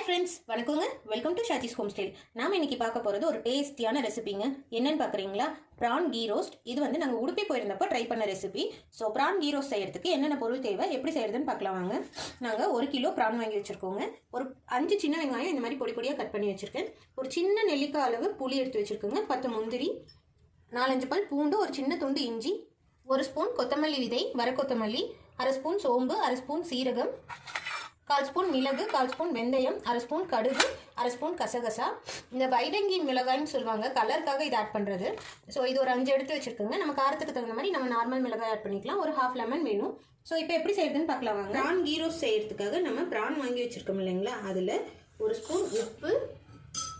Hi friends வணக்கங்க. Welcome to Shaji's home style நாம் இன்னைக்கு பார்க்க போகிறது ஒரு டேஸ்டியான ரெசிபிங்க என்னென்னு பார்க்குறீங்களா ப்ரான் கீ ரோஸ்ட் இது வந்து நாங்கள் உடுப்பி போயிருந்தப்போ ட்ரை பண்ண recipe so prawn ghee roast செய்யறதுக்கு என்னென்ன பொருள் தேவை எப்படி செய்யறதுன்னு பார்க்கலாம் வாங்க. நாங்கள் ஒரு கிலோ ப்ரான் வாங்கி வச்சுருக்கோங்க. ஒரு அஞ்சு சின்ன வெங்காயம் இந்த மாதிரி பொடி பொடியாக கட் பண்ணி வச்சுருக்கேன். ஒரு சின்ன நெல்லிக்காய் அளவு புளி எடுத்து வச்சுருக்கோங்க. பத்து முந்திரி நாலஞ்சு பல் பூண்டு ஒரு சின்ன துண்டு இஞ்சி ஒரு ஸ்பூன் கொத்தமல்லி விதை வர கொத்தமல்லி அரை ஸ்பூன் சோம்பு அரை ஸ்பூன் சீரகம் கால் ஸ்பூன் மிளகு கால் ஸ்பூன் வெந்தயம் அரை ஸ்பூன் கடுகு அரை ஸ்பூன் கசகசா. இந்த வைடங்கி மிளகாய்னு சொல்லுவாங்க கலருக்காக இது ஆட் பண்ணுறது ஸோ இது ஒரு அஞ்சு எடுத்து வச்சுருக்கோங்க. நம்ம காரத்துக்கு தகுந்த மாதிரி நம்ம நார்மல் மிளகாய் ஆட் பண்ணிக்கலாம். ஒரு ஹாஃப் லெமன் வேணும். ஸோ இப்போ எப்படி செய்யறதுன்னு பார்க்கலாம் வாங்க. ப்ரான் கீரோஸ் செய்கிறதுக்காக நம்ம ப்ரான் வாங்கி வச்சுருக்கோம் இல்லைங்களா? அதில் ஒரு ஸ்பூன் உப்பு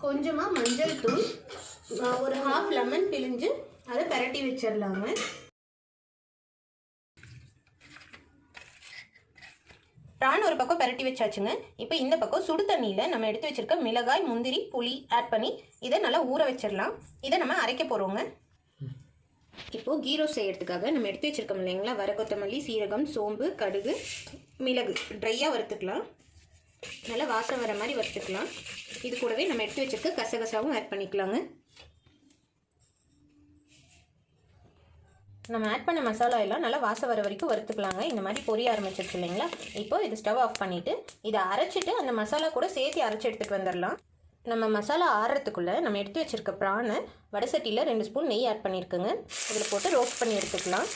கொஞ்சமாக மஞ்சள் தூள் ஒரு ஹாஃப் லெமன் பிழிஞ்சு அதை பிரட்டி வச்சிடலாங்க ப்ரான் ஒரு பக்கம் பரட்டி வச்சாச்சுங்க. இப்போ இந்த பக்கம் சுடு தண்ணியில் நம்ம எடுத்து வச்சிருக்க மிளகாய் முந்திரி புளி ஆட் பண்ணி இதை நல்லா ஊற வச்சிடலாம் இதை நம்ம அரைக்க போகிறோங்க இப்போது கீரோ செய்யறதுக்காக நம்ம எடுத்து வச்சிருக்கோம் இல்லைங்களா? வர கொத்தமல்லி சீரகம் சோம்பு கடுகு மிளகு. ட்ரையாக வறுத்துக்கலாம். நல்லா வாசம் வர மாதிரி வறுத்துக்கலாம். இது கூடவே நம்ம எடுத்து வச்சிருக்க கசகசாவும் ஆட் பண்ணிக்கலாங்க. நம்ம ஆட் பண்ண மசாலா எல்லாம் நல்லா வாசம் வர வரைக்கும் வறுத்துக்கலாங்க. இந்த மாதிரி பொரிய ஆரம்பிச்சிருச்சு இல்லைங்களா? இப்போ இது ஸ்டவ் ஆஃப் பண்ணிவிட்டு இதை அரைச்சிட்டு அந்த மசாலா கூட சேர்த்து அரைச்சி எடுத்துகிட்டு வந்துடலாம் நம்ம மசாலா ஆறுறதுக்குள்ளே நம்ம எடுத்து வச்சுருக்க ப்ரானை வடசட்டியில் ரெண்டு ஸ்பூன் நெய் ஆட் பண்ணியிருக்குங்க இதில் போட்டு ரோஸ்ட் பண்ணி எடுத்துக்கலாம்.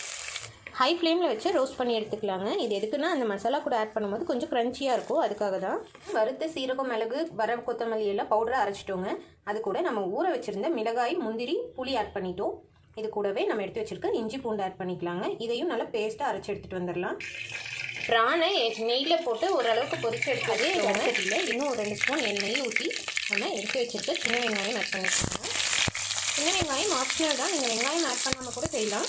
ஹை ஃப்ளேமில் வச்சு ரோஸ்ட் பண்ணி எடுத்துக்கலாங்க. இது எதுக்குன்னா அந்த மசாலா கூட ஆட் பண்ணும்போது கொஞ்சம் க்ரன்ச்சியாக இருக்கும். அதுக்காக தான் வறுத்த சீரகம் மிளகு வர கொத்தமல்லி எல்லாம் பவுடரை அரைச்சிட்டோங்க. அது கூட நம்ம ஊற வச்சுருந்த மிளகாய் முந்திரி புளி ஆட் பண்ணிட்டோம். இது கூடவே நம்ம எடுத்து வச்சுருக்க இஞ்சி பூண்டு ஆட் பண்ணிக்கலாங்க. இதையும் நல்லா பேஸ்ட்டாக அரைச்சி எடுத்துகிட்டு வந்துடலாம். ப்ரானை நெய்யில் போட்டு ஓரளவுக்கு பொரிச்சு எடுத்தது வடச்சட்டியில் இன்னும் ஒரு ரெண்டு ஸ்பூன் எண்ணெய் ஊற்றி நம்ம எடுத்து வச்சுருக்க சின்ன வெங்காயம் ஆட் பண்ணிக்கலாம். சின்ன வெங்காயம் ஆப்ஷனல் தான். நீங்கள் வெங்காயம் ஆட் பண்ணாமல் கூட செய்யலாம்.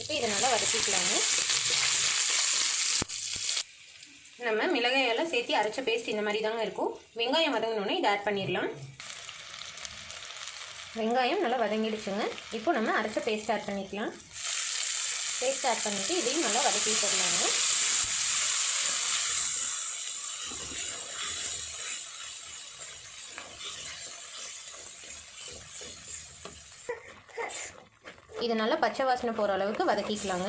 இப்போ இதை நல்லா வதக்கிக்கலாங்க. நம்ம மிளகாயெல்லாம் சேர்த்து அரைச்ச பேஸ்ட் இந்த மாதிரி தாங்க இருக்கும். வெங்காயம் வதங்கினோன்னே இதை ஆட் பண்ணிடலாம். வெங்காயம் நல்லா வதங்கிடுச்சுங்க. இப்போ நம்ம அரைச்ச பேஸ்ட் ஆட் பண்ணிக்கலாம். பேஸ்ட் ஆட் பண்ணிவிட்டு இதையும் நல்லா வதக்கி போடலாங்க இது நல்லா பச்சை வாசனை போகிற அளவுக்கு வதக்கிக்கலாங்க.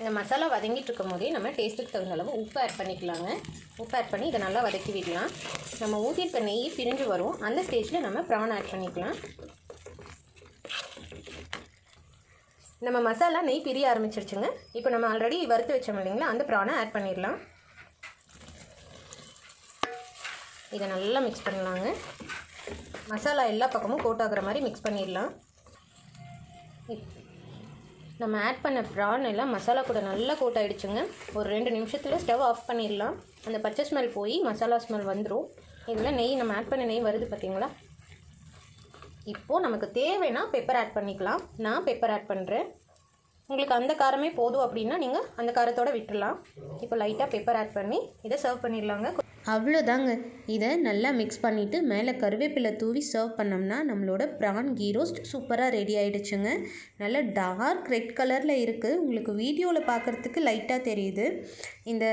இந்த மசாலா வதங்கிட்டு இருக்கும் போதே நம்ம டேஸ்ட்டுக்கு தகுந்த அளவு உப்பு ஆட் பண்ணிக்கலாங்க. உப்பு ஆட் பண்ணி இதை நல்லா வதக்கி விடலாம். நம்ம ஊற்றிருக்க நெய் பிரிஞ்சு வரும். அந்த ஸ்டேஜில் நம்ம ப்ரான் ஆட் பண்ணிக்கலாம். நம்ம மசாலா நெய் பிரிய ஆரம்பிச்சிருச்சுங்க. இப்போ நம்ம ஆல்ரெடி வறுத்து வச்சோம் இல்லைங்களா? அந்த ப்ரானை ஆட் பண்ணிடலாம். இதை நல்லா மிக்ஸ் பண்ணலாங்க. மசாலா எல்லா பக்கமும் கோட் ஆகுற மாதிரி மிக்ஸ் பண்ணிடலாம். இப்- நம்ம ஆட் பண்ண ப்ரான் எல்லாம் மசாலா கூட நல்லா கோட் ஆகிடுச்சுங்க ஒரு ரெண்டு நிமிஷத்தில் ஸ்டவ் ஆஃப் பண்ணிடலாம். அந்த பச்சை ஸ்மெல் போய் மசாலா ஸ்மெல் வந்துடும் இதில் நெய் நம்ம ஆட் பண்ண நெய் வருது பார்த்தீங்களா இப்போது நமக்கு தேவைன்னா பெப்பர் ஆட் பண்ணிக்கலாம். நான் பெப்பர் ஆட் பண்ணுறேன் உங்களுக்கு அந்த காரமே போதும் அப்படின்னா நீங்கள் அந்த காரத்தோடு விட்டுடலாம் இப்போ லைட்டாக பெப்பர் ஆட் பண்ணி இதை சர்வ் பண்ணிடலாங்க. அவ்வளோதாங்க. இதை நல்லா மிக்ஸ் பண்ணிவிட்டு மேலே கருவேப்பிலை தூவி சர்வ் பண்ணோம்னா நம்மளோட ப்ரான் கீ ரோஸ்ட் சூப்பராக ரெடி ஆகிடுச்சுங்க நல்லா டார்க் ரெட் கலரில் இருக்குது உங்களுக்கு வீடியோவில் பார்க்குறதுக்கு லைட்டாக தெரியுது. இந்த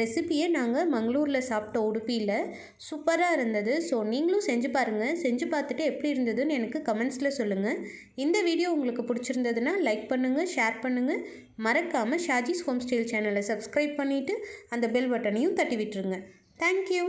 ரெசிபியை நாங்கள் மங்களூரில் சாப்பிட்டோம் உடுப்பியில் சூப்பராக இருந்தது. ஸோ நீங்களும் செஞ்சு பாருங்கள் செஞ்சு பார்த்துட்டு எப்படி இருந்ததுன்னு எனக்கு கமெண்ட்ஸில் சொல்லுங்கள் இந்த வீடியோ உங்களுக்கு பிடிச்சிருந்ததுன்னா லைக் பண்ணுங்கள் ஷேர் பண்ணுங்கள் மறக்காமல் ஷாஜிஸ் ஹோம் ஸ்டைல் சேனலை சப்ஸ்கிரைப் பண்ணிவிட்டு அந்த பெல் பட்டனையும் தட்டி விட்டுருங்க. தேங்க்யூ.